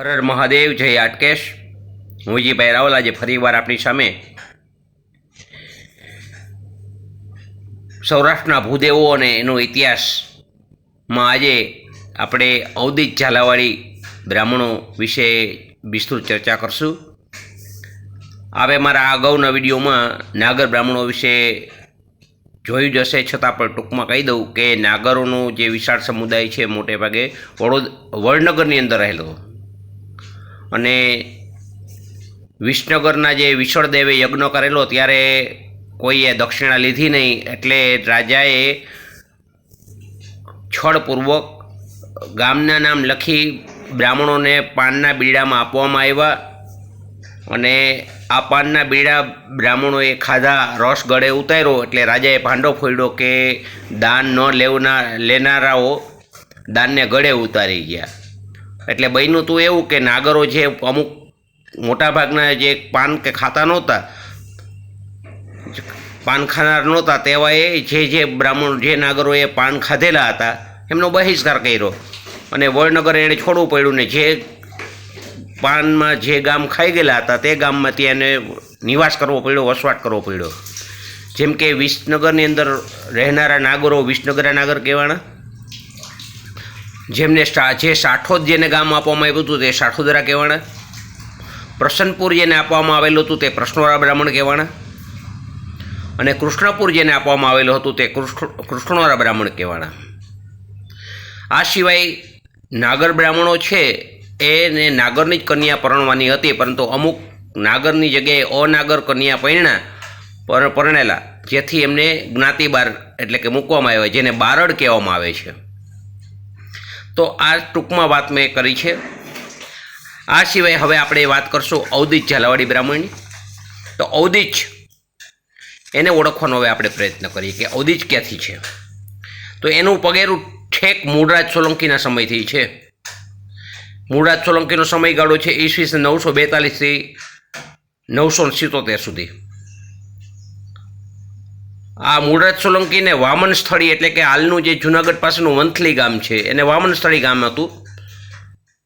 હર હર મહાદેવ, જય આટકેશ. હું વિજયભાઈ રાવલ આજે ફરીવાર આપણી સામે સૌરાષ્ટ્રના ભૂદેવો અને એનો ઇતિહાસમાં આજે આપણે અવધિત ઝાલાવાળી બ્રાહ્મણો વિશે વિસ્તૃત ચર્ચા કરશું. હવે મારા અગાઉના વિડીયોમાં નાગર બ્રાહ્મણો વિશે જોયું જ હશે, છતાં પણ ટૂંકમાં કહી દઉં કે નાગરોનો જે વિશાળ સમુદાય છે મોટે ભાગે વડોદ, વડનગરની અંદર રહેલો. અને વિસનગરના જે વિસળદેવે યજ્ઞ કરેલો ત્યારે કોઈએ દક્ષિણા લીધી નહીં, એટલે રાજાએ છળપૂર્વક ગામના નામ લખી બ્રાહ્મણોને પાનના બીડામાં આપવામાં આવ્યા અને આ પાનના બીડા બ્રાહ્મણોએ ખાધા, રસ ગળે ઉતાર્યો, એટલે રાજાએ ભાંડો ફોડ્યો કે દાન ન લેવના, લેનારાઓ દાનને ગળે ઉતારી ગયા. એટલે બન્યું તું એવું કે નાગરો જે અમુક મોટાભાગના જે પાન કે ખાતા નહોતા પાન ખાનાર નહોતા તેવા એ જે જે બ્રાહ્મણ, જે નાગરોએ પાન ખાધેલા હતા, એમનો બહિષ્કાર કર્યો. અને વડનગર એણે છોડવું પડ્યું ને જે પાનમાં જે ગામ ખાઈ ગયેલા હતા તે ગામમાંથી એને નિવાસ કરવો પડ્યો, વસવાટ કરવો પડ્યો. જેમ કે વિસનગરની અંદર રહેનારા નાગરો વિસનગરા નાગર કહેવાના જેમને જે સાઠોદ જેને ગામ આપવામાં આવ્યું હતું તે સાઠોદરા કહેવાના. પ્રસન્નપુર જેને આપવામાં આવેલું હતું તે પ્રશ્નોરા બ્રાહ્મણ કહેવાના. અને કૃષ્ણપુર જેને આપવામાં આવેલું હતું તે કૃષ્ણ, કૃષ્ણોરા બ્રાહ્મણ કહેવાના. આ સિવાય નાગર બ્રાહ્મણો છે એને નાગરની જ કન્યા પરણવાની હતી, પરંતુ અમુક નાગરની જગ્યાએ અનાગર કન્યા પરણ્યા, પર, પરણેલા, જેથી એમને જ્ઞાતિ બાર એટલે કે મૂકવામાં આવે જેને બારડ કહેવામાં આવે છે. તો આ ટૂંકમાં વાત મેં કરી છે. આ સિવાય હવે આપણે વાત કરશું ઔદિચ ઝાલાવાડી બ્રાહ્મણની. તો ઔદિચ એને ઓળખવાનો હવે આપણે પ્રયત્ન કરીએ કે ઔદિચ ક્યાંથી છે? તો એનું પગેરું ઠેક મૂળરાજ સોલંકીના સમયથી છે. મૂળરાજ સોલંકીનો સમયગાળો છે ઈસવીસન નવસો બેતાલીસથી નવસો સિત્તોતેર સુધી. આ મૂળરાજ સોલંકીને વામન સ્થળી એટલે કે હાલનું જે જુનાગઢ પાસેનું વંથલી ગામ છે, એને વામન સ્થળી ગામ હતું.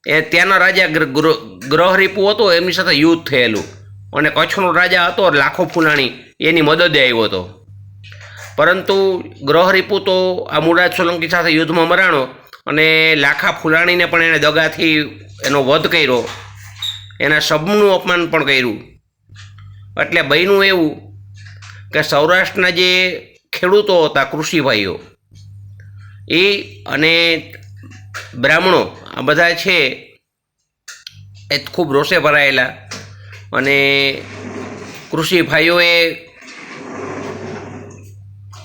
એ ત્યાંના રાજા ગ્ર- ગ્ર- ગ્રહરીપુ હતો, એમની સાથે યુદ્ધ થયેલું. અને કચ્છનો રાજા હતો લાખો ફૂલાણી એની મદદે આવ્યો હતો. પરંતુ ગ્રહરીપુ તો આ મૂળરાજ સોલંકી સાથે યુદ્ધમાં મરાણો અને લાખા ફૂલાણીને પણ એણે દગાથી એનો વધ કર્યો. એના શબનું અપમાન પણ કર્યું. એટલે બન્યું એવું કે સૌરાષ્ટ્રના જે ખેડૂતો હતા, કૃષિભાઈઓ, એ અને બ્રાહ્મણો, આ બધા છે એ ખૂબ રોષે ભરાયેલા અને કૃષિભાઈઓએ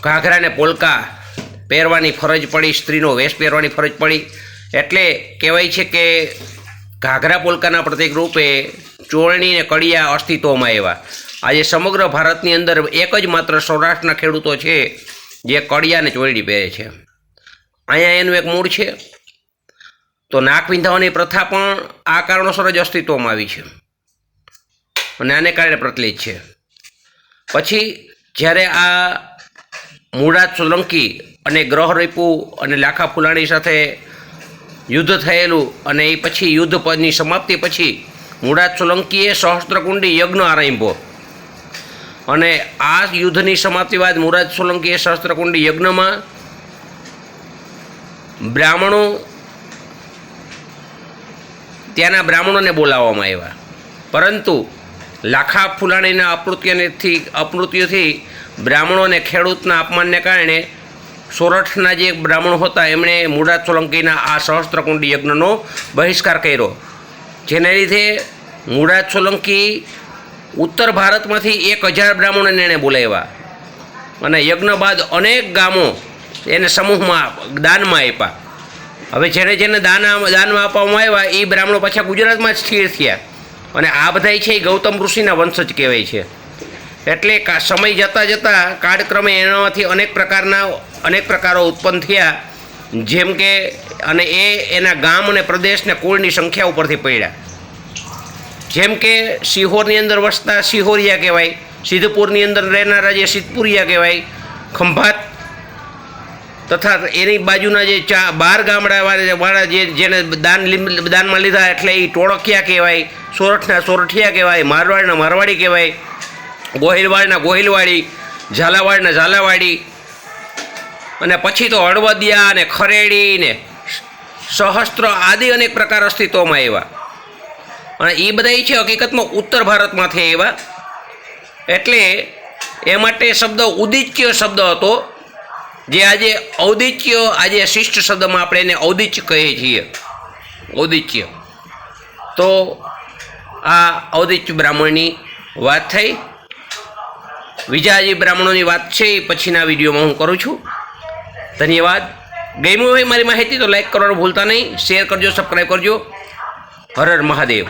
ઘાઘરાને પોલકા પહેરવાની ફરજ પડી, સ્ત્રીનો વેશ પહેરવાની ફરજ પડી. એટલે કહેવાય છે કે ઘાઘરા પોલકાના પ્રતિક રૂપે ચોરણી ને કડિયા અસ્તિત્વમાં આવ્યા. આજે સમગ્ર ભારતની અંદર એક જ માત્ર સૌરાષ્ટ્રના ખેડૂતો છે જે કડિયા ચોરડી પહેરે છે. અહીંયા એનું એક મૂળ છે. તો નાક વિંધાવાની પ્રથા પણ આ કારણોસર જ અસ્તિત્વમાં આવી છે. અને આને કારણે પ્રચલિત છે. પછી જ્યારે આ મૂળરાજ સોલંકી અને ગ્રહ ગ્રહરીપુ અને લાખા ફુલાણી સાથે યુદ્ધ થયેલું અને એ પછી યુદ્ધ પદની સમાપ્તિ પછી મૂળરાજ સોલંકીએ સહસ્ત્રકુંડી યજ્ઞ આરંભ્યો અને આ યુદ્ધની સમાપ્તિ બાદ મુરાદ સોલંકીએ શસ્ત્રકુંડ યજ્ઞમાં બ્રાહ્મણો ત્યાંના બ્રાહ્મણોને બોલાવવામાં આવ્યા. પરંતુ લાખા ફુલાણીના અપૃત્યથી અપમૃત્યુથી બ્રાહ્મણો અને ખેડૂતના અપમાનને કારણે સોરઠના જે બ્રાહ્મણો હતા, એમણે મુરાદ સોલંકીના આ સહસ્ત્રકુંડી યજ્ઞનો બહિષ્કાર કર્યો. જેને લીધે મુરાદ સોલંકી ઉત્તર ભારતમાંથી એક હજાર બ્રાહ્મણોને એણે બોલાવ્યા. અને યજ્ઞ બાદ અનેક ગામો એને સમૂહમાં દાનમાં આપ્યા. હવે જેને જેને દાન દાનમાં આપવામાં આવ્યા એ બ્રાહ્મણો પાછા ગુજરાતમાં જ સ્થિર થયા. અને આ બધાય છે એ ગૌતમ ઋષિના વંશજ કહેવાય છે. એટલે સમય જતાં જતાં કાળક્રમે એનામાંથી અનેક પ્રકારના, અનેક પ્રકારો ઉત્પન્ન થયા. જેમ કે, અને એ એના ગામ અને પ્રદેશને કુળની સંખ્યા ઉપરથી પડ્યા. જેમ કે સિહોરની અંદર વસતા સિહોરિયા કહેવાય, સિદ્ધપુરની અંદર રહેનારા જે સિદ્ધપુરિયા કહેવાય, ખંભાત તથા એની બાજુના જે ચા બાર ગામડાવાળા વાળા જે જેને દાન દાનમાં લીધા એટલે એ ટોળકિયા કહેવાય, સોરઠના સોરઠિયા કહેવાય, મારવાડના મારવાડી કહેવાય, ગોહિલવાડના ગોહિલવાડી, ઝાલાવાડના ઝાલાવાડી અને પછી તો હળવદિયા અને ખરેડી ને સહસ્ત્ર આદિ અનેક પ્રકાર અસ્તિત્વમાં આવ્યા. અને એ બધા છે હકીકતમાં ઉત્તર ભારતમાં થયા એવા એટલે એ માટે શબ્દ ઉદિત્ય શબ્દ હતો, જે આજે ઔદિત્ય, આજે શિષ્ટ શબ્દમાં આપણે એને ઔદિત્ય કહીએ છીએ. ઔદિચ્ય તો આ ઔદિત્ય બ્રાહ્મણની વાત થઈ. બીજા જે બ્રાહ્મણોની વાત છે, એ પછીના વિડીયોમાં હું કરું છું. ધન્યવાદ. ગમ્યું હોય મારી માહિતી તો લાઈક કરવાનું ભૂલતા નહીં શેર કરજો સબસ્ક્રાઈબ કરજો. હર હર મહાદેવ.